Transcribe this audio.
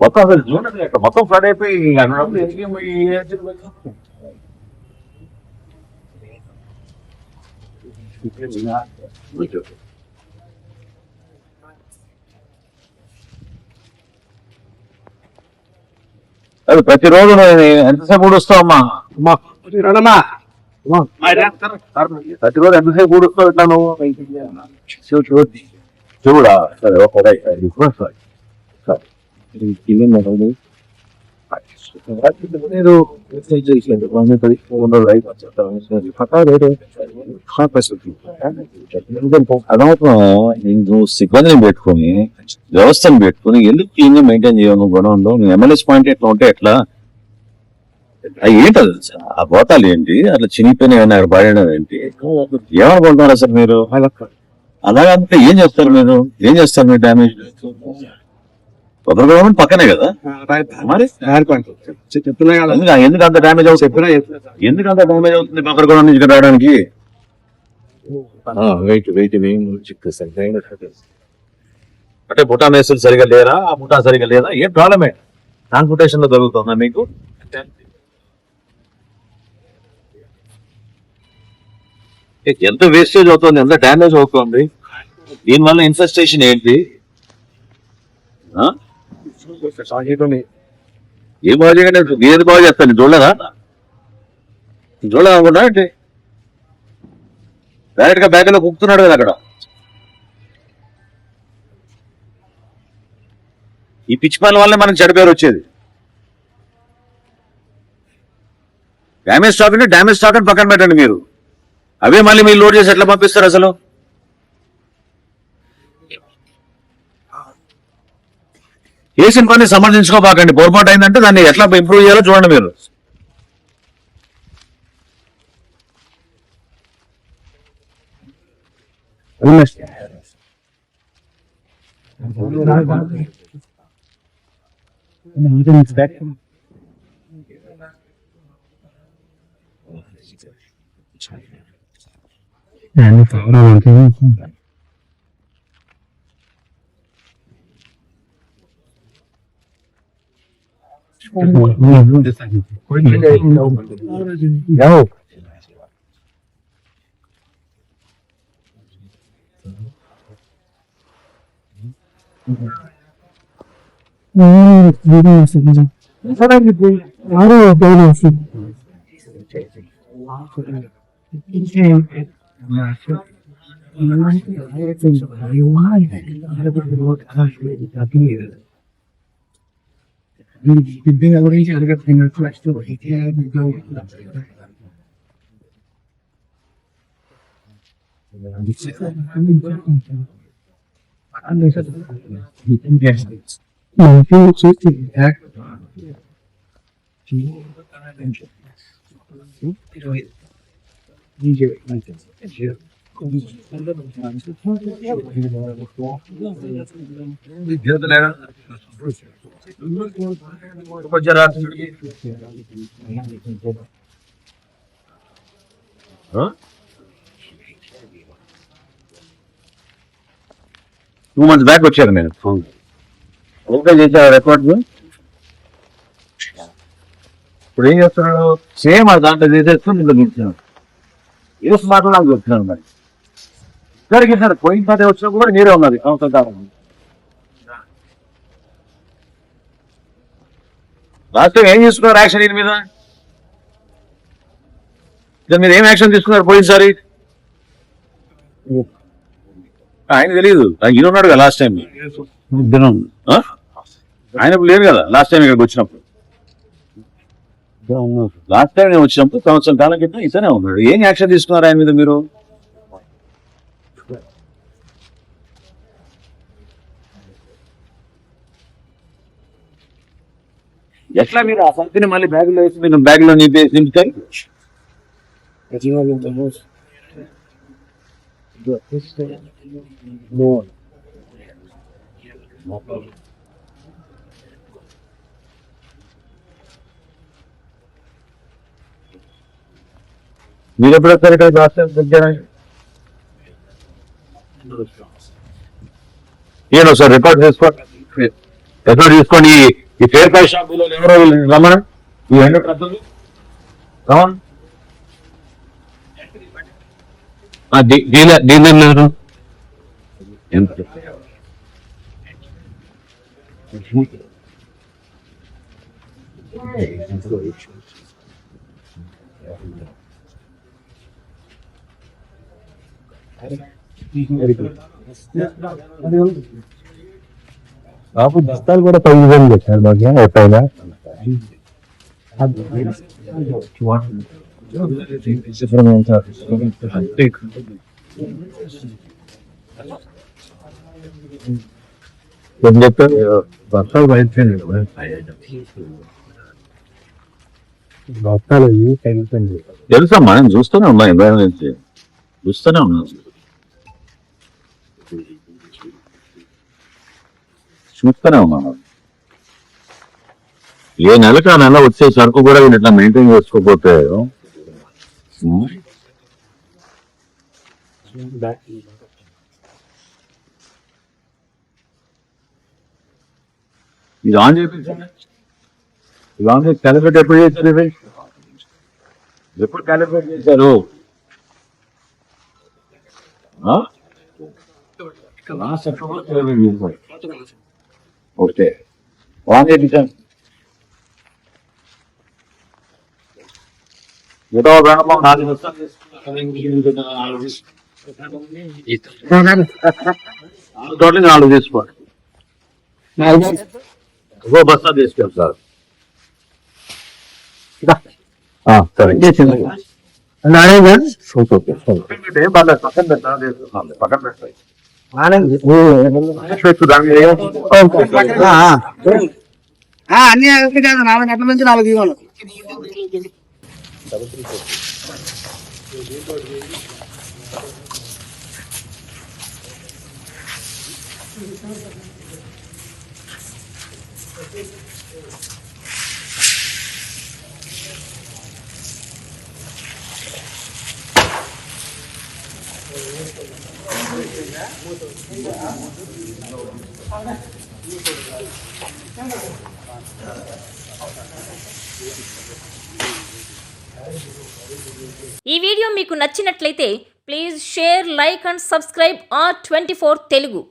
మొత్తం అసలు చూడండి అక్కడ మొత్తం ఫ్లడ్ అయిపోయి అన్నప్పుడు ఎందుకు ఈ ఏజెంట్ వెళ్ళాం? అది ప్రతిరోజు ఎంతసేపు ఊడుస్తావమ్మా అమ్మా. రణమా ప్రతిరోజు ఎంతసేపు ఊడుస్తావు ఇట్లా నువ్వు? చూడు చూడు సరే ఓకే రైట్ రైట్ సరే నేను మెసేజ్ చేసినట్టు అదవుతున్నావు నువ్వు సిబ్బందిని పెట్టుకొని వ్యవస్థను పెట్టుకొని ఎందుకు క్లీన్గా మెయింటైన్ చేయను నువ్వు గొడవ నువ్వు ఎమ్మెల్యేస్ పాయింట్ ఎట్లా ఉంటే ఎట్లా అవి ఏంటి ఆ గోతాలు ఏంటి అట్లా చినిగిపోయిన ఏమైనా అక్కడ పడడం ఏంటి ఏమనుకుంటున్నారు అసలు మీరు అలాగంటే ఏం చేస్తారు మీరు ఏం చేస్తారు మీరు డ్యామేజ్ కొబ్బరి గవర్నమెంట్ పక్కనే కదా? మరి? చెప్తున్నా కదా. ఎందుకు? అంత డ్యామేజ్ అవుతుంది? చెప్పినా ఎందుకు అంత డ్యామేజ్ అవుతుంది కొబ్బరి గవర్నమెంట్ నుంచి రావడానికి? వెయిట్ వెయిట్ అంటే బుటా మేసులు సరిగా లేరా? ఆ బుటా సరిగా లేదా? ఏం ప్రాబ్లమే ట్రాన్స్పోర్టేషన్లో దొరుకుతుందా మీకు? ఎంత వేస్టేజ్ అవుతుంది? ఎంత డ్యామేజ్ అవుతుంది? దీనివల్ల ఇన్ఫెస్టేషన్ ఏంటి? ఆ? ఏం బాగా నేను బాగా చేస్తాను? చూడలేదా? చూడలేదు అనుకుంటా ఏంటి? డైరెక్ట్గా బ్యాగ్లో కుక్కుతున్నాడు కదా అక్కడ. ఈ పిచ్చి పనుల వల్లే మనకి చెడు పేరు వచ్చేది. డ్యామేజ్ స్టాక్ అంటే డ్యామేజ్ స్టాక్ అని పక్కన పెట్టండి మీరు. అవే మళ్ళీ మీరు లోడ్ చేసి ఎట్లా పంపిస్తారు అసలు? చేసిన పని సమర్థించుకోబాకండి. పొరపాటు అయిందంటే దాన్ని ఎట్లా ఇంప్రూవ్ చేయాలో చూడండి మీరు. Não. Thank you. don't want to, No. బిడ్డ గురించి అడగట్లేదు ఫస్ట్ టూ మంత్స్ బ్యాక్ వచ్చారు నేను ఓకే చేశారు రికార్డ్ ఇప్పుడు ఏం చేస్తున్నాడు సేమ్ అది దాంట్లో చేసేస్తూ నిన్ను గుర్తున్నాడు ఏసు మాటలు నాకు చెప్తున్నాను మరి ఇద్దరికి సార్ పోయిన సార్ వచ్చినప్పుడు కూడా మీరే ఉన్నది. సంవత్సరం కాలం లాస్ట్ టైం ఏం తీసుకున్నారు యాక్షన్ దీని మీద? దాని మీద ఏం యాక్షన్ తీసుకున్నారు పోయినసారి ఆయన తెలియదు ఈయన ఉన్నాడు కదా లాస్ట్ టైం? ఆయన లేరు కదా లాస్ట్ టైం ఇక్కడికి వచ్చినప్పుడు. లాస్ట్ టైం నేను వచ్చినప్పుడు సంవత్సరం కాలం క్రితం ఇతనే ఉన్నాడు. ఏం యాక్షన్ తీసుకున్నారు ఆయన మీద మీరు? ఎట్లా మీరు ఆ సంతిని మళ్ళీ బ్యాగులో వేసి మీరు బ్యాగులో నింపేసి నింపుతారు మీరు ఎప్పుడు వస్తారు ఇక్కడ రాష్ట్రం దగ్గర ఈయన సార్ రికార్డ్ చేసుకోండి. రికార్డ్ చేసుకోండి ఈ- ఫేర్ పై షాపులో ఎవరో రమ్మన? ఈ రెండు ట్రక్కులు రమన్ డీలర్ డీలర్ లేరు ఎంత బాబు బస్తాలు కూడా పది వేలు పెట్టారు మాకు? ఎప్పుడైనా ఏం చెప్తారు? బస్తాలు బయటపోయింది బస్తాలు ఇవి తగ్గిపోయింది తెలుసమ్మా నేను చూస్తూనే ఉన్నా ఎన్వైరన్మెంట్ చూస్తూనే ఉన్నా. చూస్తూనే ఉన్నాను ఏ నెలకు ఆ నెల వచ్చే సరుకు కూడా వీళ్ళు ఇట్లా మెయింటైన్ చేసుకోకపోతే ఇది ఆన్ చేయించండి ఇది ఆన్ చేసి క్యాలిబ్రేట్ ఎప్పుడు చేశారు ఇవి ఎప్పుడు క్యాలిబ్రేట్ చేశారు? ఆ? Last October calibrate చేశారు. ఓకే ఆన్ చేయించండి ఏదో వేణమో నాలుగు వస్తాను టోటల్ నాలుగు తీసుకోండి ఓ బస్తా తీసుకెళ్తారు ఆ, సరే ఏం పర్లేదు పక్కన పెట్టాలి తీసుకున్నాను పక్కన పెట్టాలి పెట్టు దాని మీద ఏం- అన్ని ఒకటి కాదు నాలుగు గంటల నుంచి నాలుగు ఇవ్వాలి ఈ వీడియో మీకు నచ్చినట్లయితే please share like and subscribe R twenty Telugu.